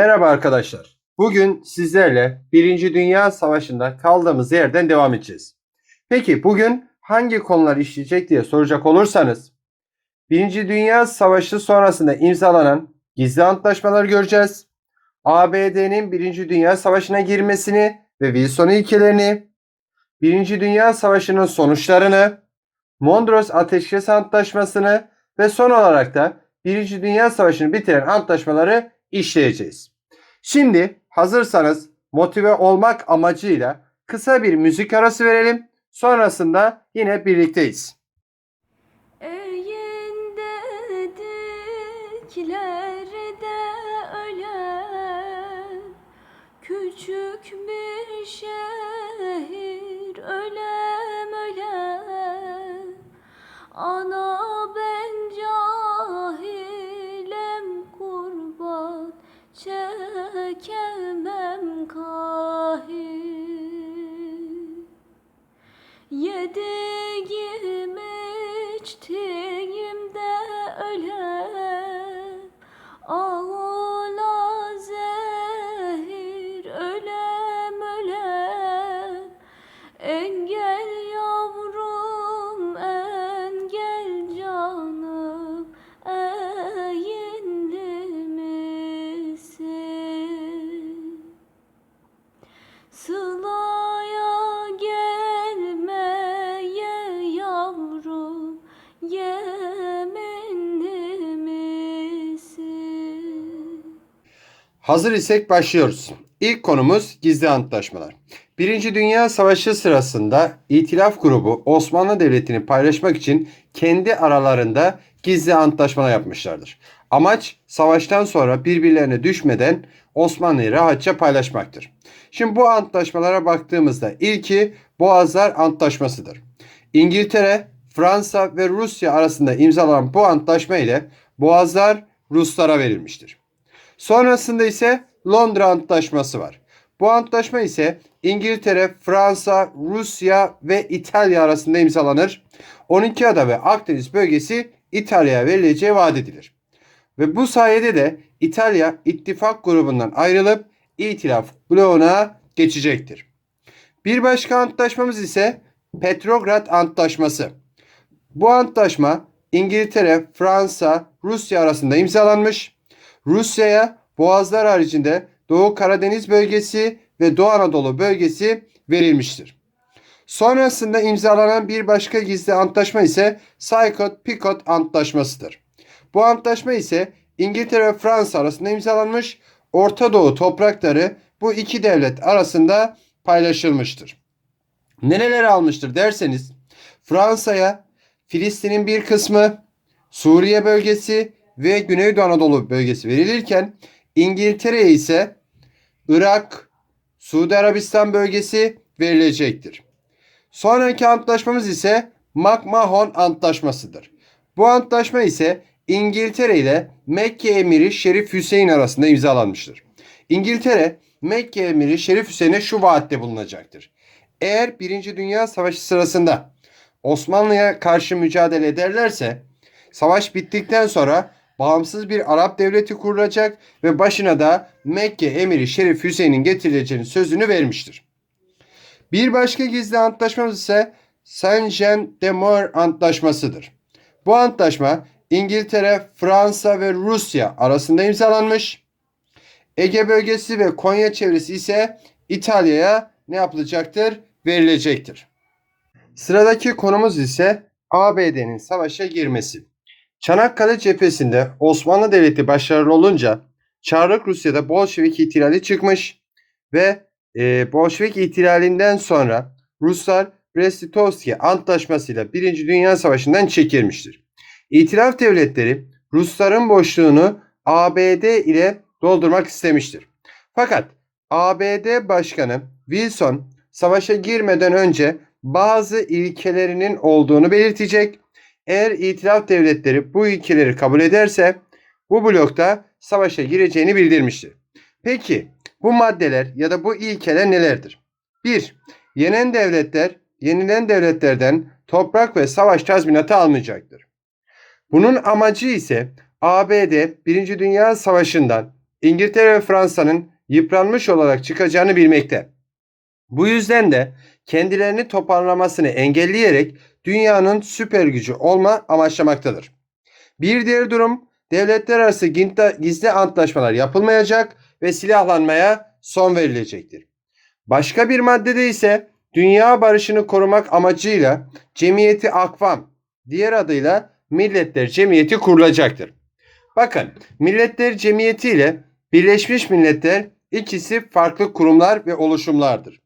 Merhaba arkadaşlar. Bugün sizlerle Birinci Dünya Savaşı'nda kaldığımız yerden devam edeceğiz. Peki bugün hangi konular işleyecek diye soracak olursanız Birinci Dünya Savaşı sonrasında imzalanan gizli antlaşmaları göreceğiz. ABD'nin Birinci Dünya Savaşı'na girmesini ve Wilson ilkelerini, Birinci Dünya Savaşı'nın sonuçlarını, Mondros Ateşkes Antlaşması'nı ve son olarak da Birinci Dünya Savaşı'nı bitiren antlaşmaları işleyeceğiz. Şimdi hazırsanız motive olmak amacıyla kısa bir müzik arası verelim. Sonrasında yine birlikteyiz. Eğindekiklerde ölen küçük bir şehir ölem ölem ana çekemem kahir. Yediğim Hazır isek başlıyoruz. İlk konumuz gizli antlaşmalar. Birinci Dünya Savaşı sırasında İtilaf grubu Osmanlı Devleti'ni paylaşmak için kendi aralarında gizli antlaşmalar yapmışlardır. Amaç savaştan sonra birbirlerine düşmeden Osmanlı'yı rahatça paylaşmaktır. Şimdi bu antlaşmalara baktığımızda ilki Boğazlar Antlaşması'dır. İngiltere, Fransa ve Rusya arasında imzalanan bu antlaşma ile Boğazlar Ruslara verilmiştir. Sonrasında ise Londra Antlaşması var. Bu antlaşma ise İngiltere, Fransa, Rusya ve İtalya arasında imzalanır. 12 ada ve Akdeniz bölgesi İtalya'ya verileceği vaat edilir. Ve bu sayede de İtalya ittifak grubundan ayrılıp İtilaf bloğuna geçecektir. Bir başka antlaşmamız ise Petrograd Antlaşması. Bu antlaşma İngiltere, Fransa, Rusya arasında imzalanmış. Rusya'ya Boğazlar haricinde Doğu Karadeniz bölgesi ve Doğu Anadolu bölgesi verilmiştir. Sonrasında imzalanan bir başka gizli antlaşma ise Sykot-Picot Antlaşmasıdır. Bu antlaşma ise İngiltere ve Fransa arasında imzalanmış, Orta Doğu toprakları bu iki devlet arasında paylaşılmıştır. Nereleri almıştır derseniz Fransa'ya Filistin'in bir kısmı, Suriye bölgesi ve Güneydoğu Anadolu bölgesi verilirken İngiltere'ye ise Irak, Suudi Arabistan bölgesi verilecektir. Sonraki antlaşmamız ise McMahon Antlaşması'dır. Bu antlaşma ise İngiltere ile Mekke Emiri Şerif Hüseyin arasında imzalanmıştır. İngiltere Mekke Emiri Şerif Hüseyin'e şu vaatte bulunacaktır. Eğer 1. Dünya Savaşı sırasında Osmanlı'ya karşı mücadele ederlerse savaş bittikten sonra bağımsız bir Arap devleti kurulacak ve başına da Mekke Emiri Şerif Hüseyin'in getirileceğini sözünü vermiştir. Bir başka gizli antlaşmamız ise Saint-Jean-de-Maur Antlaşması'dır. Bu antlaşma İngiltere, Fransa ve Rusya arasında imzalanmış. Ege bölgesi ve Konya çevresi ise İtalya'ya ne yapılacaktır? Verilecektir. Sıradaki konumuz ise ABD'nin savaşa girmesi. Çanakkale cephesinde Osmanlı Devleti başarılı olunca Çarlık Rusya'da Bolşevik ihtilali çıkmış ve e, Bolşevik ihtilalinden sonra Ruslar Brest-Litovski Antlaşması'yla Birinci Dünya Savaşı'ndan çekilmiştir. İtilaf devletleri Rusların boşluğunu ABD ile doldurmak istemiştir. Fakat ABD Başkanı Wilson savaşa girmeden önce bazı ilkelerinin olduğunu belirtecek. Eğer itilaf devletleri bu ilkeleri kabul ederse bu blokta savaşa gireceğini bildirmiştir. Peki bu maddeler ya da bu ilkeler nelerdir? 1. Yenen devletler yenilen devletlerden toprak ve savaş tazminatı almayacaktır. Bunun amacı ise ABD 1. Dünya Savaşı'ndan İngiltere ve Fransa'nın yıpranmış olarak çıkacağını bilmekte. Bu yüzden de kendilerini toparlamasını engelleyerek dünyanın süper gücü olma amaçlamaktadır. Bir diğer durum devletler arası gizli antlaşmalar yapılmayacak ve silahlanmaya son verilecektir. Başka bir maddede ise dünya barışını korumak amacıyla Cemiyeti Akvam, diğer adıyla Milletler Cemiyeti kurulacaktır. Bakın, Milletler Cemiyeti ile Birleşmiş Milletler ikisi farklı kurumlar ve oluşumlardır.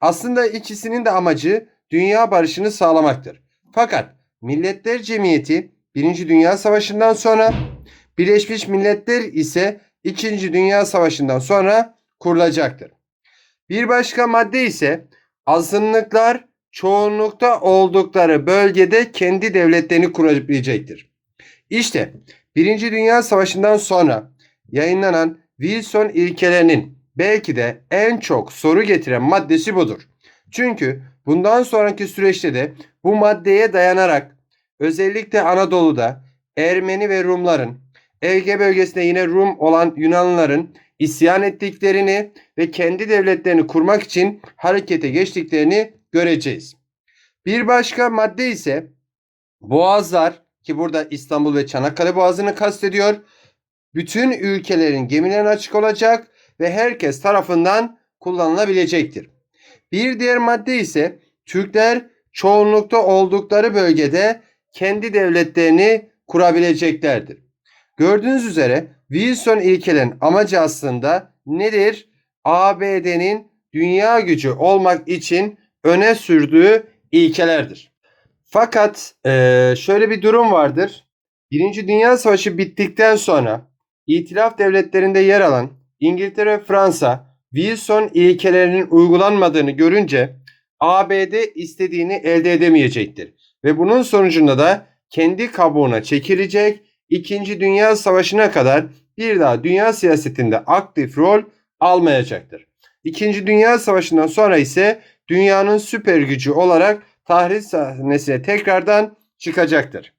Aslında ikisinin de amacı dünya barışını sağlamaktır. Fakat Milletler Cemiyeti 1. Dünya Savaşı'ndan sonra, Birleşmiş Milletler ise 2. Dünya Savaşı'ndan sonra kurulacaktır. Bir başka madde ise azınlıklar çoğunlukta oldukları bölgede kendi devletlerini kurabilecektir. İşte Birinci Dünya Savaşı'ndan sonra yayınlanan Wilson ilkelerinin belki de en çok soru getiren maddesi budur. Çünkü bundan sonraki süreçte de bu maddeye dayanarak özellikle Anadolu'da Ermeni ve Rumların, Ege bölgesinde yine Rum olan Yunanlıların isyan ettiklerini ve kendi devletlerini kurmak için harekete geçtiklerini göreceğiz. Bir başka madde ise Boğazlar ki burada İstanbul ve Çanakkale Boğazı'nı kastediyor. Bütün ülkelerin gemilerine açık olacak ve herkes tarafından kullanılabilecektir. Bir diğer madde ise Türkler çoğunlukta oldukları bölgede kendi devletlerini kurabileceklerdir. Gördüğünüz üzere Wilson ilkelerin amacı aslında nedir? ABD'nin dünya gücü olmak için öne sürdüğü ilkelerdir. Fakat eee, şöyle bir durum vardır. Birinci Dünya Savaşı bittikten sonra İtilaf devletlerinde yer alan İngiltere ve Fransa Wilson ilkelerinin uygulanmadığını görünce ABD istediğini elde edemeyecektir. Ve bunun sonucunda da kendi kabuğuna çekilecek İkinci Dünya Savaşı'na kadar bir daha dünya siyasetinde aktif rol almayacaktır. İkinci Dünya Savaşı'ndan sonra ise dünyanın süper gücü olarak tarih sahnesine tekrardan çıkacaktır.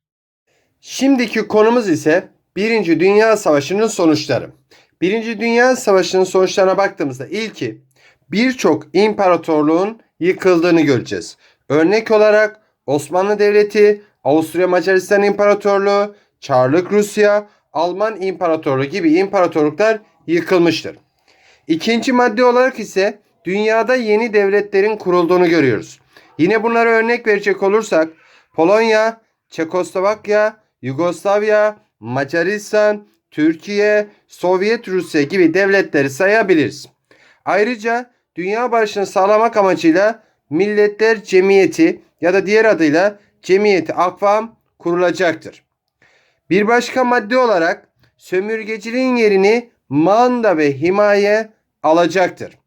Şimdiki konumuz ise Birinci Dünya Savaşı'nın sonuçları. Birinci Dünya Savaşı'nın sonuçlarına baktığımızda ilki birçok imparatorluğun yıkıldığını göreceğiz. Örnek olarak Osmanlı Devleti, Avusturya Macaristan İmparatorluğu, Çarlık Rusya, Alman İmparatorluğu gibi imparatorluklar yıkılmıştır. İkinci madde olarak ise dünyada yeni devletlerin kurulduğunu görüyoruz. Yine bunlara örnek verecek olursak Polonya, Çekoslovakya, Yugoslavya, Macaristan, Türkiye, Sovyet Rusya gibi devletleri sayabiliriz. Ayrıca dünya barışını sağlamak amacıyla Milletler Cemiyeti ya da diğer adıyla Cemiyeti Akvam kurulacaktır. Bir başka madde olarak sömürgeciliğin yerini manda ve himaye alacaktır.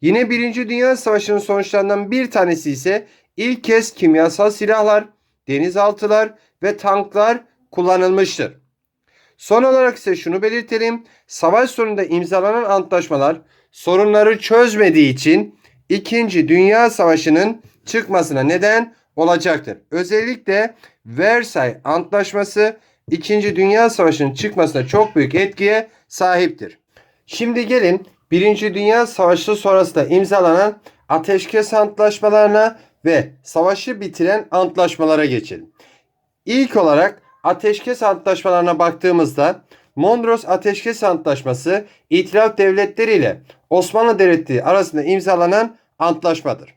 Yine Birinci Dünya Savaşı'nın sonuçlarından bir tanesi ise ilk kez kimyasal silahlar, denizaltılar ve tanklar kullanılmıştır. Son olarak ise şunu belirtelim. Savaş sonunda imzalanan antlaşmalar sorunları çözmediği için 2. Dünya Savaşı'nın çıkmasına neden olacaktır. Özellikle Versay Antlaşması 2. Dünya Savaşı'nın çıkmasına çok büyük etkiye sahiptir. Şimdi gelin Birinci Dünya Savaşı sonrasında imzalanan ateşkes antlaşmalarına ve savaşı bitiren antlaşmalara geçelim. İlk olarak ateşkes antlaşmalarına baktığımızda Mondros Ateşkes Antlaşması İtilaf Devletleri ile Osmanlı Devleti arasında imzalanan antlaşmadır.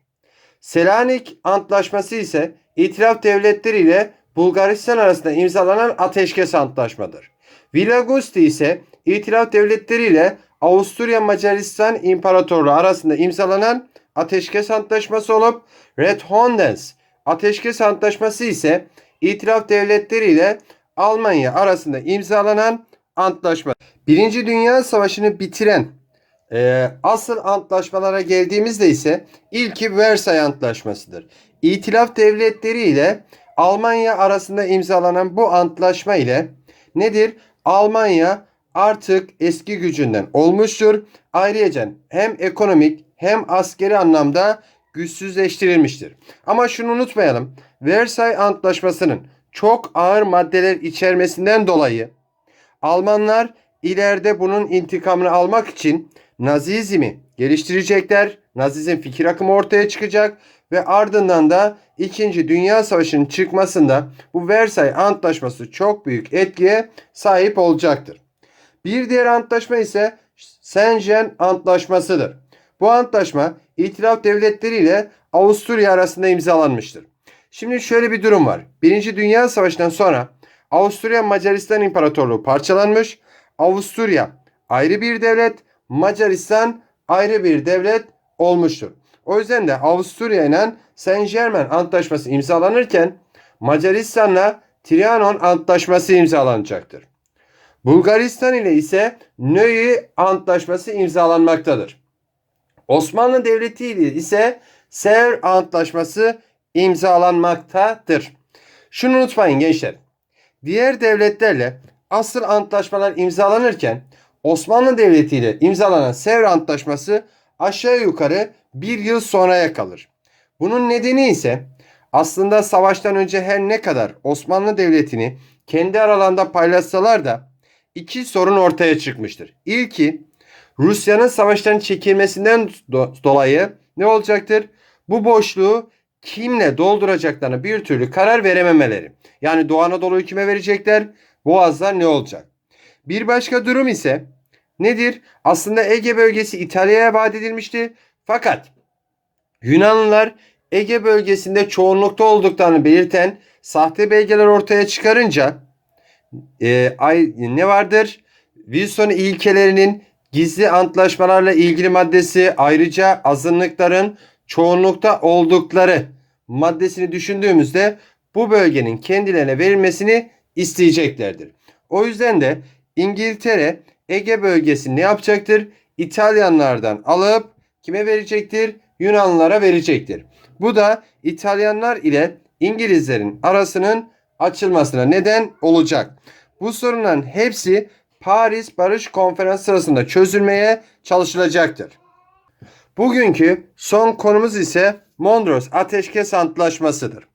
Selanik Antlaşması ise İtilaf Devletleri ile Bulgaristan arasında imzalanan ateşkes antlaşmadır. Villagusti ise İtilaf Devletleri ile Avusturya Macaristan İmparatorluğu arasında imzalanan ateşkes antlaşması olup Red Hondens ateşkes antlaşması ise İtilaf Devletleri ile Almanya arasında imzalanan antlaşma. Birinci Dünya Savaşı'nı bitiren e, asıl antlaşmalara geldiğimizde ise ilki Versay Antlaşması'dır. İtilaf Devletleri ile Almanya arasında imzalanan bu antlaşma ile nedir? Almanya artık eski gücünden olmuştur. Ayrıca hem ekonomik hem askeri anlamda güçsüzleştirilmiştir. Ama şunu unutmayalım. Versay Antlaşması'nın çok ağır maddeler içermesinden dolayı Almanlar ileride bunun intikamını almak için Nazizmi geliştirecekler. Nazizm fikir akımı ortaya çıkacak ve ardından da 2. Dünya Savaşı'nın çıkmasında bu Versay Antlaşması çok büyük etkiye sahip olacaktır. Bir diğer antlaşma ise Schengen Antlaşması'dır. Bu antlaşma İtilaf Devletleri ile Avusturya arasında imzalanmıştır. Şimdi şöyle bir durum var. Birinci Dünya Savaşı'ndan sonra Avusturya Macaristan İmparatorluğu parçalanmış. Avusturya ayrı bir devlet, Macaristan ayrı bir devlet olmuştur. O yüzden de Avusturya ile Saint Germain Antlaşması imzalanırken Macaristan'la Trianon Antlaşması imzalanacaktır. Bulgaristan ile ise Nöy Antlaşması imzalanmaktadır. Osmanlı Devleti ile ise Sevr Antlaşması imzalanmaktadır. Şunu unutmayın gençler. Diğer devletlerle asıl antlaşmalar imzalanırken Osmanlı Devleti ile imzalanan Sevr Antlaşması aşağı yukarı bir yıl sonraya kalır. Bunun nedeni ise aslında savaştan önce her ne kadar Osmanlı Devleti'ni kendi aralarında paylaşsalar da iki sorun ortaya çıkmıştır. İlki Rusya'nın savaştan çekilmesinden do- dolayı ne olacaktır? Bu boşluğu kimle dolduracaklarına bir türlü karar verememeleri. Yani Doğu Anadolu'yu kime verecekler? Boğazlar ne olacak? Bir başka durum ise nedir? Aslında Ege bölgesi İtalya'ya vaat edilmişti. Fakat Yunanlılar Ege bölgesinde çoğunlukta olduklarını belirten sahte belgeler ortaya çıkarınca e, ay, ne vardır? Wilson ilkelerinin gizli antlaşmalarla ilgili maddesi ayrıca azınlıkların çoğunlukta oldukları maddesini düşündüğümüzde bu bölgenin kendilerine verilmesini isteyeceklerdir. O yüzden de İngiltere Ege bölgesini ne yapacaktır? İtalyanlardan alıp kime verecektir? Yunanlılara verecektir. Bu da İtalyanlar ile İngilizlerin arasının açılmasına neden olacak. Bu sorunların hepsi Paris Barış Konferansı sırasında çözülmeye çalışılacaktır. Bugünkü son konumuz ise Mondros Ateşkes Antlaşması'dır.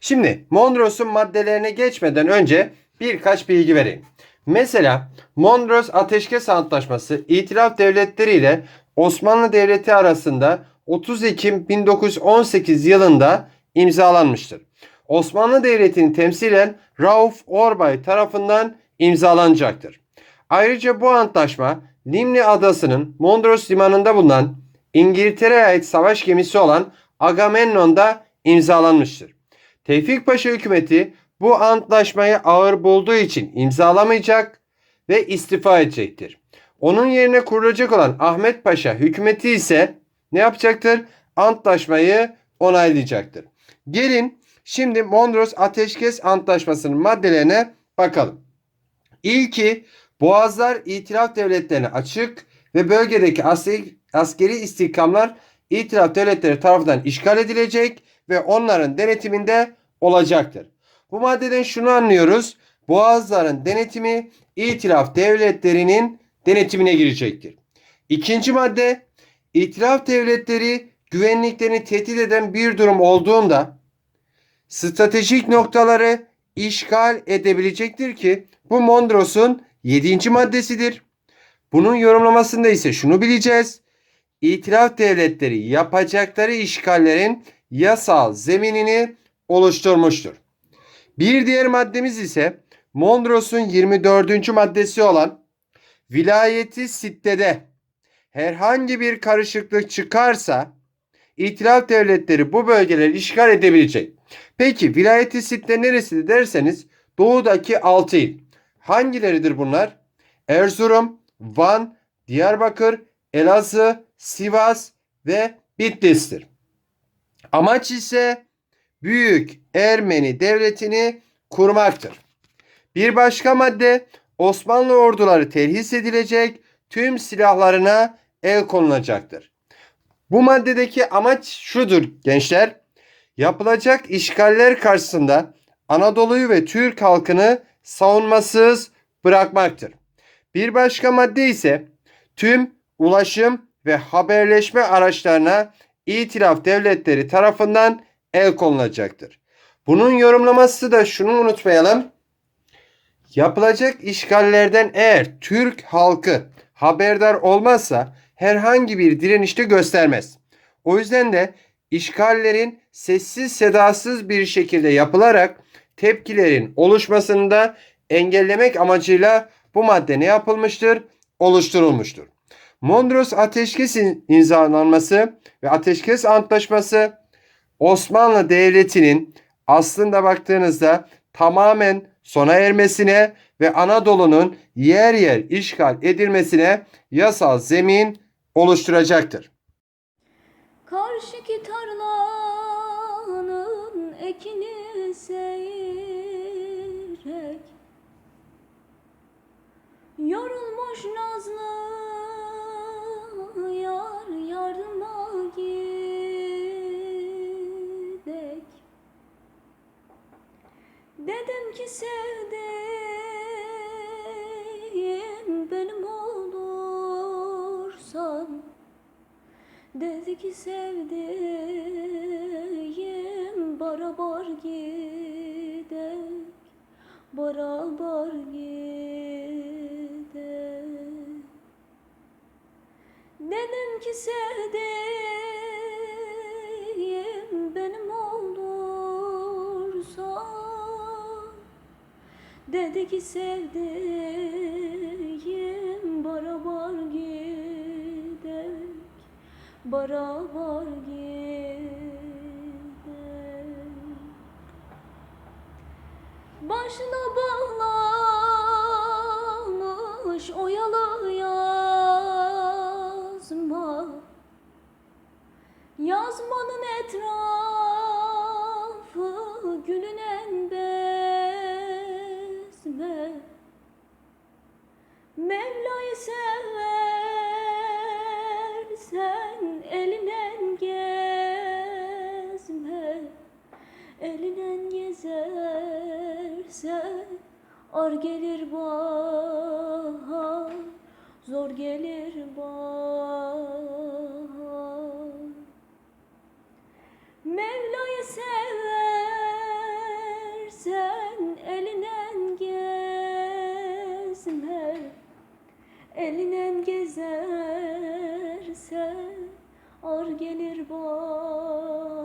Şimdi Mondros'un maddelerine geçmeden önce birkaç bilgi vereyim. Mesela Mondros Ateşkes Antlaşması İtilaf Devletleri ile Osmanlı Devleti arasında 30 Ekim 1918 yılında imzalanmıştır. Osmanlı Devleti'ni temsilen Rauf Orbay tarafından imzalanacaktır. Ayrıca bu antlaşma Limni Adası'nın Mondros limanında bulunan İngiltere'ye ait savaş gemisi olan Agamemnon'da imzalanmıştır. Tevfik Paşa hükümeti bu antlaşmayı ağır bulduğu için imzalamayacak ve istifa edecektir. Onun yerine kurulacak olan Ahmet Paşa hükümeti ise ne yapacaktır? Antlaşmayı onaylayacaktır. Gelin şimdi Mondros Ateşkes Antlaşması'nın maddelerine bakalım. İlki Boğazlar İtilaf Devletlerine açık ve bölgedeki askeri, askeri istihkamlar İtilaf Devletleri tarafından işgal edilecek ve onların denetiminde olacaktır. Bu maddeden şunu anlıyoruz. Boğazların denetimi İtilaf Devletleri'nin denetimine girecektir. İkinci madde İtilaf Devletleri güvenliklerini tehdit eden bir durum olduğunda stratejik noktaları işgal edebilecektir ki bu Mondros'un 7. maddesidir. Bunun yorumlamasında ise şunu bileceğiz. İtilaf devletleri yapacakları işgallerin yasal zeminini oluşturmuştur. Bir diğer maddemiz ise Mondros'un 24. maddesi olan vilayeti sittede herhangi bir karışıklık çıkarsa İtilaf devletleri bu bölgeleri işgal edebilecek. Peki vilayeti sitte neresi derseniz doğudaki 6 il. Hangileridir bunlar? Erzurum, Van, Diyarbakır, Elazığ, Sivas ve Bitlis'tir. Amaç ise Büyük Ermeni Devleti'ni kurmaktır. Bir başka madde Osmanlı orduları terhis edilecek, tüm silahlarına el konulacaktır. Bu maddedeki amaç şudur gençler. Yapılacak işgaller karşısında Anadolu'yu ve Türk halkını savunmasız bırakmaktır. Bir başka madde ise tüm ulaşım ve haberleşme araçlarına İtilaf devletleri tarafından el konulacaktır. Bunun yorumlaması da şunu unutmayalım. Yapılacak işgallerden eğer Türk halkı haberdar olmazsa herhangi bir direnişte göstermez. O yüzden de işgallerin sessiz sedasız bir şekilde yapılarak tepkilerin oluşmasını da engellemek amacıyla bu madde ne yapılmıştır? Oluşturulmuştur. Mondros Ateşkes imzalanması ve Ateşkes Antlaşması Osmanlı Devleti'nin aslında baktığınızda tamamen sona ermesine ve Anadolu'nun yer yer işgal edilmesine yasal zemin oluşturacaktır. Karşıki tarlanın ekini seyrek Yorulmuş nazlı yar yardıma gidek. Dedim ki sevdiğim benim olursan Dedi ki sevdiğim barabar gidek Barabar gidek Dedim ki sevdiğim benim olursan Dedi ki sevdiğim barabar gidek Barabar gidek Başına bağlamış oyalı yazma. Yazmanın etrafı ar gelir bahar Zor gelir bahar Mevla'yı seversen elinen gezme Elinen gezersen ar gelir bahar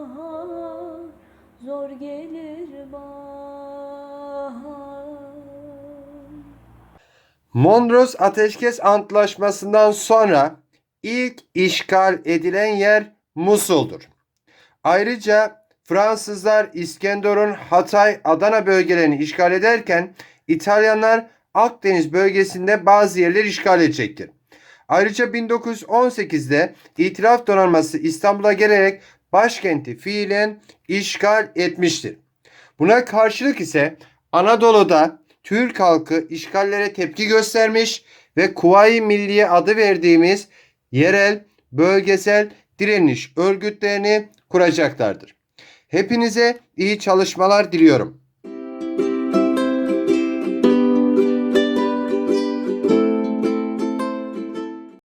Zor gelir bahar Mondros Ateşkes Antlaşması'ndan sonra ilk işgal edilen yer Musul'dur. Ayrıca Fransızlar İskenderun, Hatay, Adana bölgelerini işgal ederken İtalyanlar Akdeniz bölgesinde bazı yerleri işgal edecektir. Ayrıca 1918'de İtilaf Donanması İstanbul'a gelerek başkenti fiilen işgal etmiştir. Buna karşılık ise Anadolu'da Türk halkı işgallere tepki göstermiş ve Kuvayi Milliye adı verdiğimiz yerel, bölgesel direniş örgütlerini kuracaklardır. Hepinize iyi çalışmalar diliyorum.